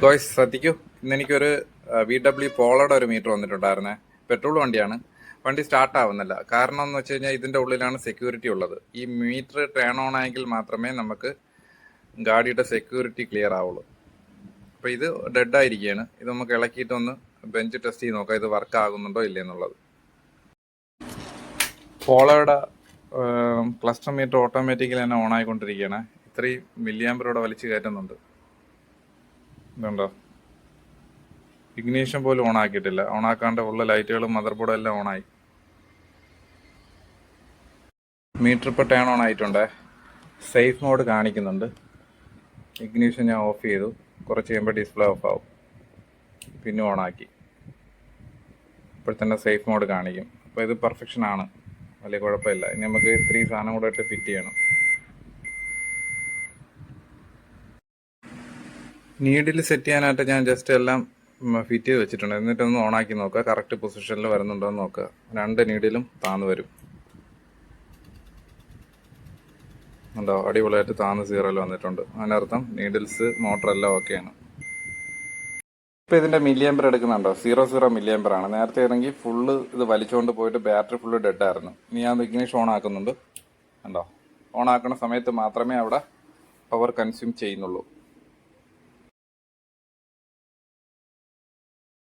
ഗോയ്സ് ശ്രദ്ധിക്കൂ. ഇന്ന് എനിക്കൊരു വി ഡബ്ല്യു പോളോയുടെ ഒരു മീറ്റർ വന്നിട്ടുണ്ടായിരുന്നേ. പെട്രോൾ വണ്ടിയാണ്. വണ്ടി സ്റ്റാർട്ട് ആവുന്നില്ല. കാരണം എന്ന് വെച്ച് കഴിഞ്ഞാൽ ഇതിന്റെ ഉള്ളിലാണ് സെക്യൂരിറ്റി ഉള്ളത്. ഈ മീറ്റർ ടേൺ ഓൺ ആയെങ്കിൽ മാത്രമേ നമുക്ക് ഗാഡിയുടെ സെക്യൂരിറ്റി ക്ലിയർ ആവുള്ളൂ. അപ്പോൾ ഇത് ഡെഡ് ആയിരിക്കുകയാണ് ഇത് നമുക്ക് ഇളക്കിയിട്ട് ഒന്ന് ബെഞ്ച് ടെസ്റ്റ് ചെയ്ത് നോക്കാം. ഇത് വർക്ക് ആകുന്നുണ്ടോ ഇല്ലയെന്നുള്ളത് പോളോയുടെ ക്ലസ്റ്റർ മീറ്റർ ഓട്ടോമാറ്റിക്കലി തന്നെ ഓൺ ആയിക്കൊണ്ടിരിക്കുകയാണ്. ഇത്രയും മില്ലിയാമ്പറോടെ വലിച്ചു കയറ്റുന്നുണ്ട്. ഇതുണ്ടോ? ഇഗ്നീഷൻ പോലും ഓൺ ആക്കിയിട്ടില്ല ഓൺ ആക്കാണ്ട് ഉള്ള ലൈറ്റുകളും മദർ ബോർഡും എല്ലാം ഓൺ ആയി മീറ്റർ ഇപ്പോൾ ടേൺ ഓൺ ആയിട്ടുണ്ട് സേഫ് മോഡ് കാണിക്കുന്നുണ്ട്. ഇഗ്നീഷൻ ഞാൻ ഓഫ് ചെയ്തു. കുറച്ച് കഴിയുമ്പോൾ ഡിസ്പ്ലേ ഓഫ് ആവും. പിന്നെ ഓൺ ആക്കി ഇപ്പോൾ തന്നെ സേഫ് മോഡ് കാണിക്കും. അപ്പോൾ ഇത് പെർഫെക്ഷൻ ആണ്. വലിയ കുഴപ്പമില്ല. ഇനി നമുക്ക് ഇത്രയും സാധനം കൂടെ ഇട്ട് ഫിറ്റ് ചെയ്യണം. നീഡിൽ സെറ്റ് ചെയ്യാനായിട്ട് ഞാൻ ജസ്റ്റ് എല്ലാം ഫിറ്റ് ചെയ്ത് വെച്ചിട്ടുണ്ട്. എന്നിട്ടൊന്ന് ഓണാക്കി നോക്കുക. കറക്റ്റ് പൊസിഷനിൽ വരുന്നുണ്ടോ എന്ന് നോക്കുക. രണ്ട് നീഡിലും താന്ന് വരും. ഉണ്ടോ അടിപൊളിയായിട്ട് താന്ന് സീറോയിൽ വന്നിട്ടുണ്ട്. അതിനർത്ഥം നീഡിൽസ് മോട്ടർ എല്ലാം ഓക്കെയാണ് ഇപ്പൊ ഇതിന്റെ മില്ലിയമ്പർ എടുക്കുന്നുണ്ടോ? സീറോ സീറോ മില്ലിയമ്പർ ആണ്. നേരത്തെ ഇറങ്ങി ഫുള്ള് ഇത് വലിച്ചുകൊണ്ട് പോയിട്ട് ബാറ്ററി ഫുള്ള് ഡെഡ് ആയിരുന്നു. ഇനി ഞാൻ ഇഗ്നീഷ് ഓൺ ആക്കുന്നുണ്ട്. ഉണ്ടോ ഓൺ ആക്കുന്ന സമയത്ത് മാത്രമേ അവിടെ പവർ കൺസ്യൂം ചെയ്യുന്നുള്ളൂ.